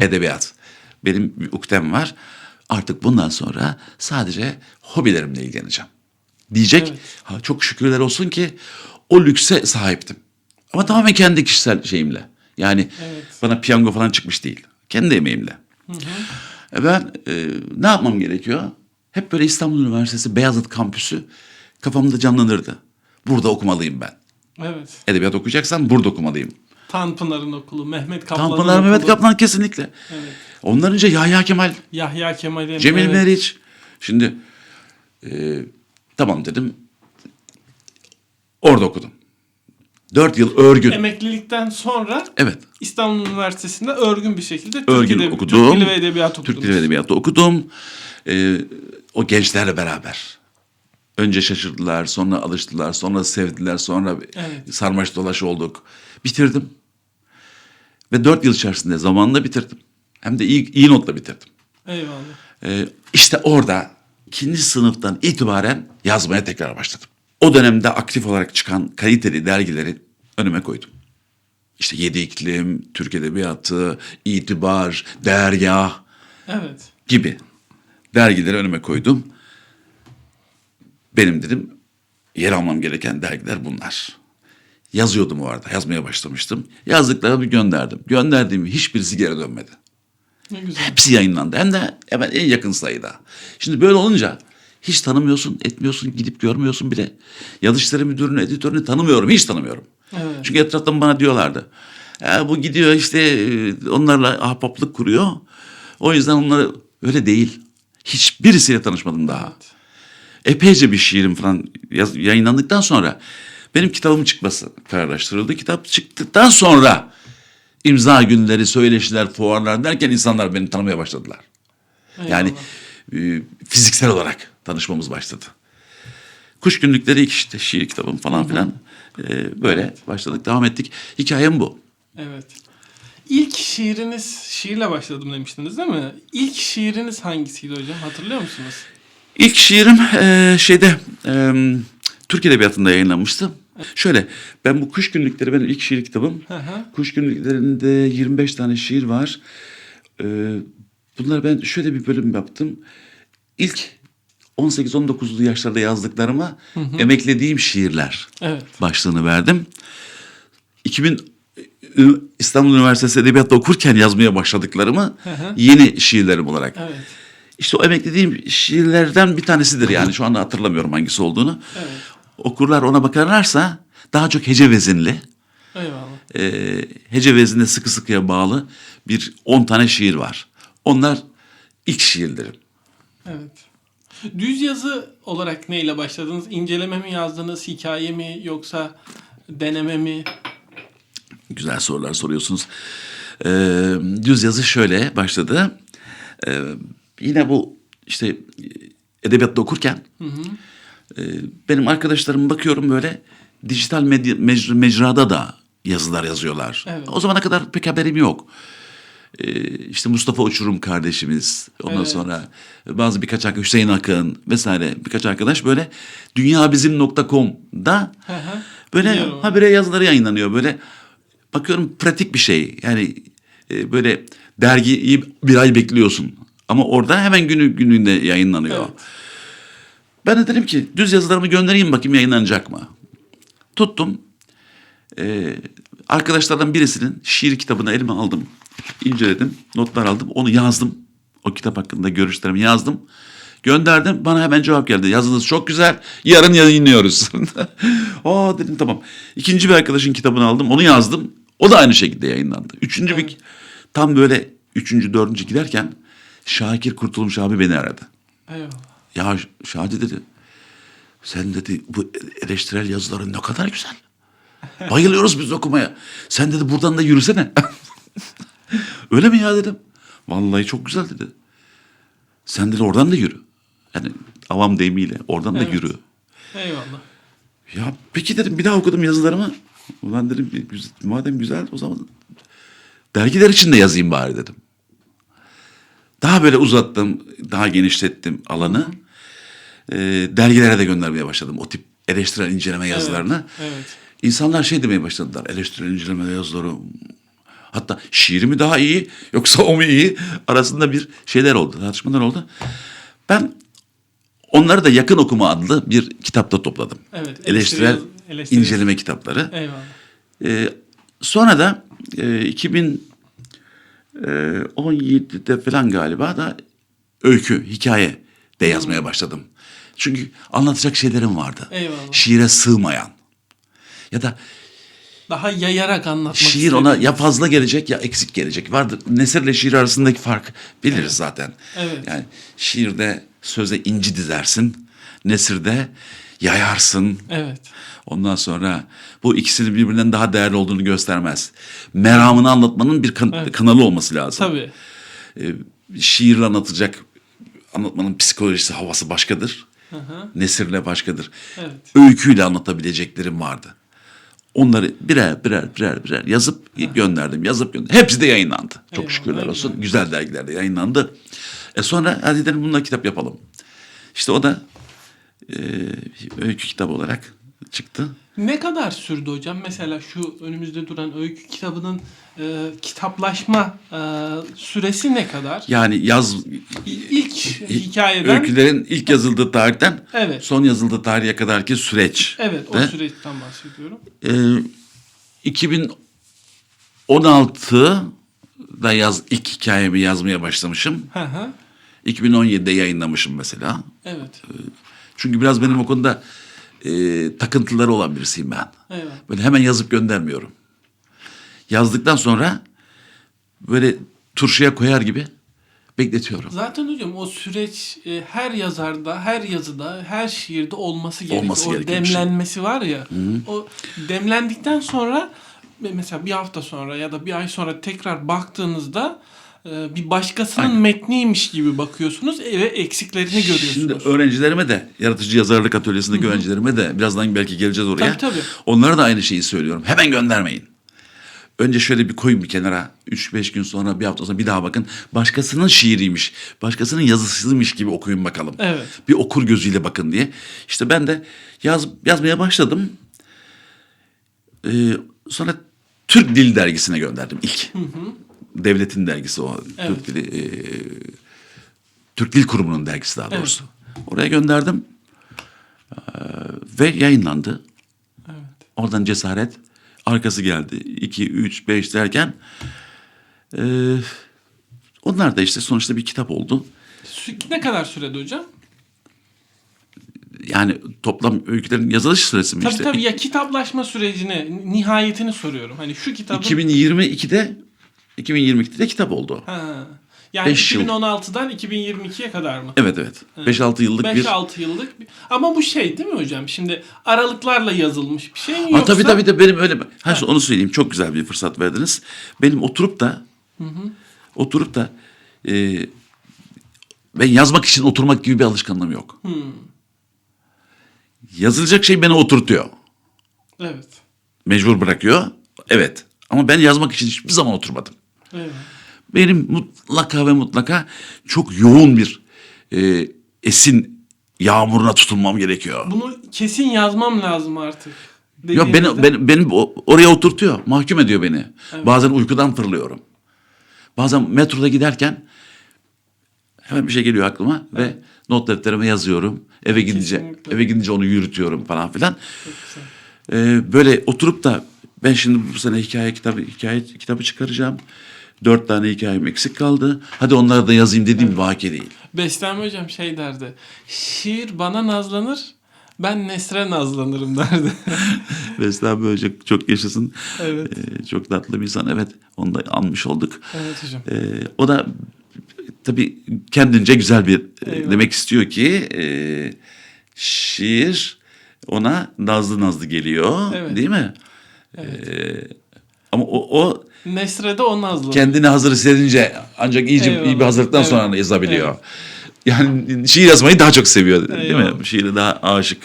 edebiyat. Benim bir ukdem var. Artık bundan sonra sadece hobilerimle ilgileneceğim. Diyecek. Evet. Ha, çok şükürler olsun ki o lükse sahiptim. Ama tamamen kendi kişisel şeyimle. Yani Evet. bana piyango falan çıkmış değil. Kendi emeğimle. E Ben e, ne yapmam gerekiyor? Hep böyle İstanbul Üniversitesi Beyazıt kampüsü kafamda canlanırdı. Burada okumalıyım ben. Evet. Edebiyat okuyacaksam burada okumalıyım. Tanpınar'ın okulu, Mehmet Kaplan'ın Tanpınar okulu. Mehmet Kaplan kesinlikle. Evet. Ondan önce Yahya Kemal, Yahya Kemal'in. Cemil evet. Meriç. Şimdi e, tamam dedim. Orada okudum. Dört yıl örgün. Emeklilikten sonra Evet. İstanbul Üniversitesi'nde örgün bir şekilde Türk, Örgün Edebi- okudum. Türk Dili ve Edebiyatı okudunuz. Türk Dili ve Edebiyatı okudum. E, o gençlerle beraber. Önce şaşırdılar, sonra alıştılar, sonra sevdiler, sonra Evet. sarmaş dolaş olduk. Bitirdim. Ve dört yıl içerisinde zamanla bitirdim. Hem de iyi, iyi notla bitirdim. Eyvallah. Ee, işte orada ikinci sınıftan itibaren yazmaya tekrar başladım. O dönemde aktif olarak çıkan kaliteli dergileri önüme koydum. İşte Yedi İklim, Türk Edebiyatı, İtibar, Dergah Evet. gibi dergileri önüme koydum. Benim dedim yer almam gereken dergiler bunlar. Yazıyordum o arada, yazmaya başlamıştım. Yazdıklarımı gönderdim. Gönderdiğim hiçbirisi geri dönmedi. Ne güzel. Hepsi yayınlandı. Hem de hemen en yakın sayıda. Şimdi böyle olunca hiç tanımıyorsun, etmiyorsun, gidip görmüyorsun bile. Yazışları müdürünü, editörünü tanımıyorum, hiç tanımıyorum. Evet. Çünkü etraftan bana diyorlardı. "Ya bu gidiyor işte e, onlarla ahbaplık kuruyor. O yüzden onları öyle değil. Hiçbirisiyle tanışmadım daha. Epeyce bir şiirim falan yaz- yayınlandıktan sonra benim kitabımın çıkması kararlaştırıldı. Kitap çıktıktan sonra imza günleri, söyleşiler, fuarlar derken insanlar beni tanımaya başladılar. Yani e, fiziksel olarak tanışmamız başladı. Kuş günlükleri işte şiir kitabım falan filan e, böyle başladık devam ettik. Hikayem bu. Evet. İlk şiiriniz, şiirle başladım demiştiniz değil mi? İlk şiiriniz hangisiydi hocam? Hatırlıyor musunuz? İlk şiirim e, şeyde e, Türk Edebiyatı'nda yayınlanmıştı. Şöyle ben bu kuş günlükleri benim ilk şiir kitabım. Hı hı. Kuş günlüklerinde 25 tane şiir var. E, bunları ben şöyle bir bölüm yaptım. İlk 18-19'lu yaşlarda yazdıklarıma emeklediğim şiirler Evet. başlığını verdim. 2000 İstanbul Üniversitesi Edebiyat'ta okurken yazmaya başladıklarımı Hı hı. yeni şiirlerim olarak. Evet. İşte o emeklediğim şiirlerden bir tanesidir yani şu anda hatırlamıyorum hangisi olduğunu. Evet. Okurlar ona bakarlarsa daha çok hece vezinli, Eyvallah. e, hece vezinine sıkı sıkıya bağlı bir 10 tane şiir var. Onlar ilk şiirlerim. Evet. Düz yazı olarak neyle başladınız? İnceleme mi yazdınız, hikaye mi yoksa deneme mi? Güzel sorular soruyorsunuz. Ee, düz yazı şöyle başladı. Ee, yine bu işte e, edebiyatta okurken e, benim arkadaşlarım bakıyorum böyle dijital medya, mecra- mecrada da yazılar yazıyorlar. Evet. O zamana kadar pek haberim yok. Ee, işte Mustafa Uçurum kardeşimiz, ondan Evet. sonra bazı birkaç arkadaş, Hüseyin Akın vesaire birkaç arkadaş böyle dünyabizim.com'da. Böyle Biliyorum. habire yazıları yayınlanıyor. Böyle bakıyorum pratik bir şey. Yani e, böyle dergiyi bir ay bekliyorsun. Ama orada hemen günü gününde yayınlanıyor. Evet. Ben de dedim ki düz yazılarımı göndereyim bakayım yayınlanacak mı? Tuttum. Ee, arkadaşlardan birisinin şiir kitabını elime aldım. inceledim. Notlar aldım. Onu yazdım. O kitap hakkında görüşlerimi yazdım. Gönderdim. Bana hemen cevap geldi. Yazınız çok güzel. Yarın yayınlıyoruz. Aa dedim tamam. İkinci bir arkadaşın kitabını aldım. Onu yazdım. O da aynı şekilde yayınlandı. Üçüncü bir tam böyle üçüncü, dördüncü giderken Şakir Kurtulmuş abi beni aradı. Eyvallah. Ya Şadi dedi. Sen dedi bu eleştirel yazıların ne kadar güzel. Bayılıyoruz biz okumaya. Sen dedi buradan da yürüsene. Öyle mi ya dedim. Vallahi çok güzel dedi. Sen dedi oradan da yürü. Yani avam deyimiyle oradan da Evet. yürü. Eyvallah. Ya peki dedim bir daha okudum yazılarımı. Ulan dedim madem güzel o zaman dergiler için de yazayım bari dedim. Daha böyle uzattım, daha genişlettim alanı. Ee, dergilere de göndermeye başladım o tip eleştirel inceleme yazılarını. Evet. İnsanlar şey demeye başladılar. Eleştirel inceleme yazıları Hatta şiiri mi daha iyi yoksa o mu iyi arasında bir şeyler oldu, tartışmalar oldu. Ben onları da Yakın Okuma adlı bir kitapta topladım. Evet, Eleştirel, eleştirel- eleştirel- inceleme kitapları. Eyvallah. Ee, sonra da e, 2017'de falan galiba da öykü, hikaye de yazmaya başladım. Çünkü anlatacak şeylerim vardı. Eyvallah. Şiire sığmayan. Ya da Daha yayarak anlatmak şiir ona istedim. ya fazla gelecek ya eksik gelecek. Vardır. Nesirle şiir arasındaki fark biliriz zaten. Evet. Yani şiirde söze inci dizersin. Nesirde yayarsın. Evet. Ondan sonra bu ikisinin birbirinden daha değerli olduğunu göstermez. Meramını anlatmanın bir kan- kanalı olması lazım. Tabii. Ee, şiirle anlatacak anlatmanın psikolojisi, havası başkadır. Hı hı. Nesirle başkadır. Evet. Öyküyle anlatabileceklerim vardı. Onları birer birer birer birer yazıp gönderdim. Yazıp gönderdim. Hepsi de yayınlandı. Çok Eyvallah, şükürler ne olsun. güzel. Güzel dergilerde yayınlandı. E sonra hadi dedim bununla kitap yapalım. İşte o da e, öykü kitabı olarak çıktı. Ne kadar sürdü hocam? Mesela şu önümüzde duran öykü kitabının e, kitaplaşma e, süresi ne kadar? Yani yaz İlk hikayeden öykülerin ilk yazıldığı tarihten Evet. son yazıldığı tarihe kadarki süreç. Evet, o de, süreçten bahsediyorum. e, 2016'da yaz ilk hikayemi yazmaya başlamışım. Hı hı. 2017'de yayınlamışım mesela. Evet. Çünkü biraz benim o konuda e, takıntıları olan birisiyim ben. Evet. Böyle hemen yazıp göndermiyorum. Yazdıktan sonra böyle turşuya koyar gibi bekletiyorum. Zaten hocam o süreç e, her yazarda, her yazıda, her şiirde olması gerekiyor. Olması o gereken şey. demlenmesi var ya. O demlendikten sonra mesela bir hafta sonra ya da bir ay sonra tekrar baktığınızda bir başkasının Aynen. metniymiş gibi bakıyorsunuz ve eksiklerini görüyorsunuz. Şimdi öğrencilerime de yaratıcı yazarlık atölyesindeki öğrencilerime de birazdan belki geleceğiz oraya. Tabii, tabii. Onlara da aynı şeyi söylüyorum. Hemen göndermeyin. Önce şöyle bir koyun bir kenara. 3-5 gün sonra bir hafta sonra bir daha bakın. Başkasının şiiriymiş. Başkasının yazısıymış gibi okuyun bakalım. Evet. Bir okur gözüyle bakın diye. İşte ben de yaz, yazmaya başladım. Ee, sonra Türk Dil Dergisi'ne gönderdim ilk. Devletin dergisi o. Evet. Türk Dili, e, Türk Dil Kurumu'nun dergisi daha doğrusu. Oraya gönderdim. Ee, ve yayınlandı. Evet. Oradan cesaret. Arkası geldi. 2, 3, 5 derken e, onlar da işte sonuçta bir kitap oldu. Ne kadar sürede hocam? Yani toplam öykülerin yazılış süresi mi Tabii işte? tabii ya kitaplaşma sürecini, nihayetini soruyorum. Hani şu kitabın 2022'de 2022'de kitap oldu. Ha. Yani Beş yıl. 2016'dan 2022'ye kadar mı? Evet evet. 5-6 yıllık bir... 5-6 yıllık. bir- Ama bu şey değil mi hocam? Şimdi aralıklarla yazılmış bir şey mi Ha, yoksa? tabii tabii de benim öyle. Ha, onu söyleyeyim çok güzel bir fırsat verdiniz. Benim oturup da oturup da e, ben yazmak için oturmak gibi bir alışkanlığım yok. Yazılacak şey beni oturtuyor. Evet. Mecbur bırakıyor. Evet. Ama ben yazmak için hiçbir zaman oturmadım. Evet. Benim mutlaka ve mutlaka çok yoğun bir e, esin yağmuruna tutulmam gerekiyor. Bunu kesin yazmam lazım artık. Yok beni, beni, beni oraya oturtuyor. Mahkum ediyor beni. Bazen uykudan fırlıyorum. Bazen metroda giderken hemen bir şey geliyor aklıma ve not defterime yazıyorum. Eve gidince Kesinlikle. eve gidince onu yürütüyorum falan filan. Ee, böyle oturup da ben şimdi bu sene hikaye kitabı hikaye kitabı çıkaracağım. Dört tane hikayem eksik kaldı. Hadi onları da yazayım dediğim bir vaki değil. Beslenme hocam şey derdi. Şiir bana nazlanır, ben Nesre nazlanırım derdi. Vestel Böcek çok yaşasın. Evet. Ee, çok tatlı bir insan. Evet onu da anmış olduk. evet hocam. Ee, o da tabii kendince güzel bir e, Eyvallah. demek istiyor ki e, şiir ona nazlı nazlı geliyor Evet. değil mi? Ee, ama o, o Nesre de o nazlanır. kendini hazır hissedince ancak iyice iyi bir Eyvallah. hazırlıktan Evet. sonra yazabiliyor. Evet. Yani şiir yazmayı daha çok seviyor değil Eyvallah. mi? Şiire daha aşık.